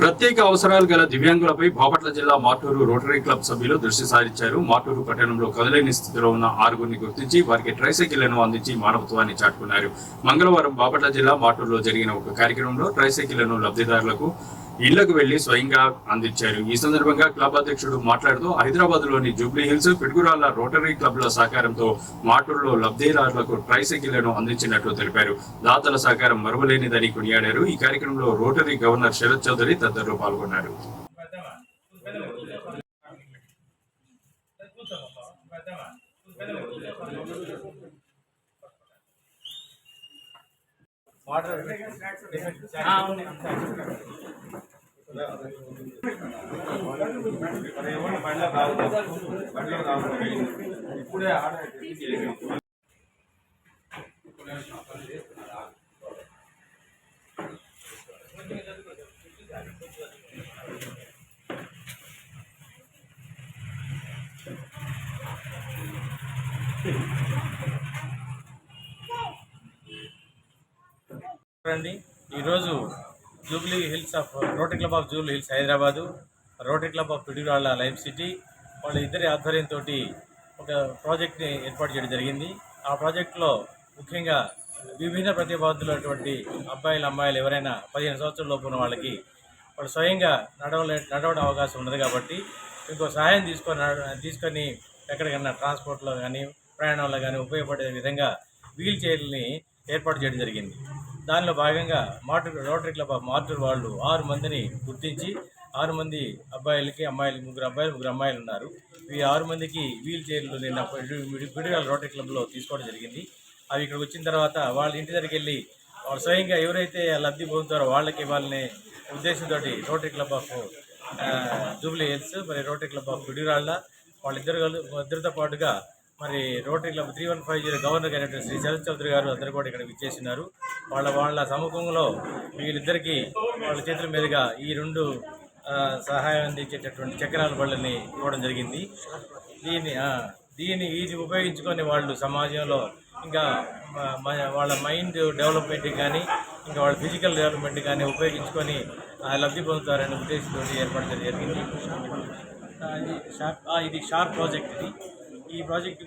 ప్రత్యేక అవసరాలు గల దివ్యాంగులపై బాపట్ల జిల్లా మాటూరు రోటరీ క్లబ్ సభ్యులు దృష్టి సారించారు. మాటూరు పట్టణంలో కదలేని స్థితిలో ఉన్న ఆరుగురిని గుర్తించి వారికి ట్రైసైకిళ్ళను అందించి మానవత్వాన్ని చాటుకున్నారు. మంగళవారం బాపట్ల జిల్లా మాటూరులో జరిగిన ఒక కార్యక్రమంలో ట్రైసైకిళ్ళను లబ్ధిదారులకు ఇళ్ళకు వెళ్ళి స్వయంగా అందించారు. ఈ సందర్భంగా క్లబ్ అధ్యక్షుడు మాట్లాడుతూ హైదరాబాద్లోని జూబ్లీ హిల్స్ పిడుగురాళ్ళ రోటరీ క్లబ్ల సహకారంతో మాటూరులో లబ్ధిదారులకు ట్రైసైకిళ్ళను అందించినట్లు తెలిపారు. దాతల సహకారం మరువలేనిదని కొనియాడారు. ఈ కార్యక్రమంలో రోటరీ గవర్నర్ శరత్ చౌదరి తదితరులు పాల్గొన్నారు. ఇప్పుడే ఆర్డర్ Thank you. అండి. ఈరోజు Jubilee Hills of Rotary club of Jubilee Hills Hyderabad Rotary club of Piduguralla life city వాళ్ళ ఇద్దరి ఆధ్వర్యంతో ఒక ప్రాజెక్ట్ని ఏర్పాటు చేయడం జరిగింది. ఆ ప్రాజెక్టులో ముఖ్యంగా విభిన్న ప్రతిభావంతులైనటువంటి అబ్బాయిలు అమ్మాయిలు ఎవరైనా పదిహేను సంవత్సరాల లోపు ఉన్న వాళ్ళకి వాళ్ళు స్వయంగా నడవలే నడవడం అవకాశం ఉన్నది కాబట్టి ఇంకో సహాయం తీసుకొని తీసుకొని ఎక్కడికైనా ట్రాన్స్పోర్ట్లో కానీ ప్రయాణంలో కానీ ఉపయోగపడే విధంగా వీల్ చైర్ని ఏర్పాటు చేయడం జరిగింది. దానిలో భాగంగా మోటర్ రోటరీ క్లబ్ ఆఫ్ మార్టర్ వాళ్ళు ఆరు మందిని గుర్తించి ఆరు మంది అబ్బాయిలకి అమ్మాయిలకి ముగ్గురు అబ్బాయిలు ముగ్గురు అమ్మాయిలు ఉన్నారు. ఈ ఆరు మందికి వీల్ చైర్లు నిన్న పిడిగాల రోటరీ క్లబ్లో తీసుకోవడం జరిగింది. అవి ఇక్కడికి వచ్చిన తర్వాత వాళ్ళ ఇంటి దగ్గరికి వెళ్ళి వాళ్ళు స్వయంగా ఎవరైతే లబ్ధి పొందుతారో వాళ్ళకి వాళ్ళని ఉద్దేశంతో Rotary club of Jubilee Hills మరి రోటరీ క్లబ్ ఆఫ్ పిడిరాళ్ళ వాళ్ళిద్దరు ఇద్దరితో పాటుగా మరి Rotary club three one five zero governor అయినటువంటి శ్రీ శరత్ చౌదరి గారు అందరూ కూడా ఇక్కడ విచ్చేసినారు. వాళ్ళ వాళ్ళ సముఖంలో వీళ్ళిద్దరికీ వాళ్ళ చేతుల మీదుగా ఈ రెండు సహాయం అందించేటటువంటి చక్రాల బళ్ళని ఇవ్వడం జరిగింది. దీన్ని దీన్ని ఇది ఉపయోగించుకొని వాళ్ళు సమాజంలో ఇంకా వాళ్ళ మైండ్ డెవలప్మెంట్ కానీ ఇంకా వాళ్ళ ఫిజికల్ డెవలప్మెంట్ కానీ ఉపయోగించుకొని లబ్ధి పొందుతారనే ఉద్దేశంతో ఏర్పాటు జరిగింది. ఇది షార్ప్ ఇది షార్ప్ ప్రాజెక్ట్ ఇది. ఈ ప్రాజెక్ట్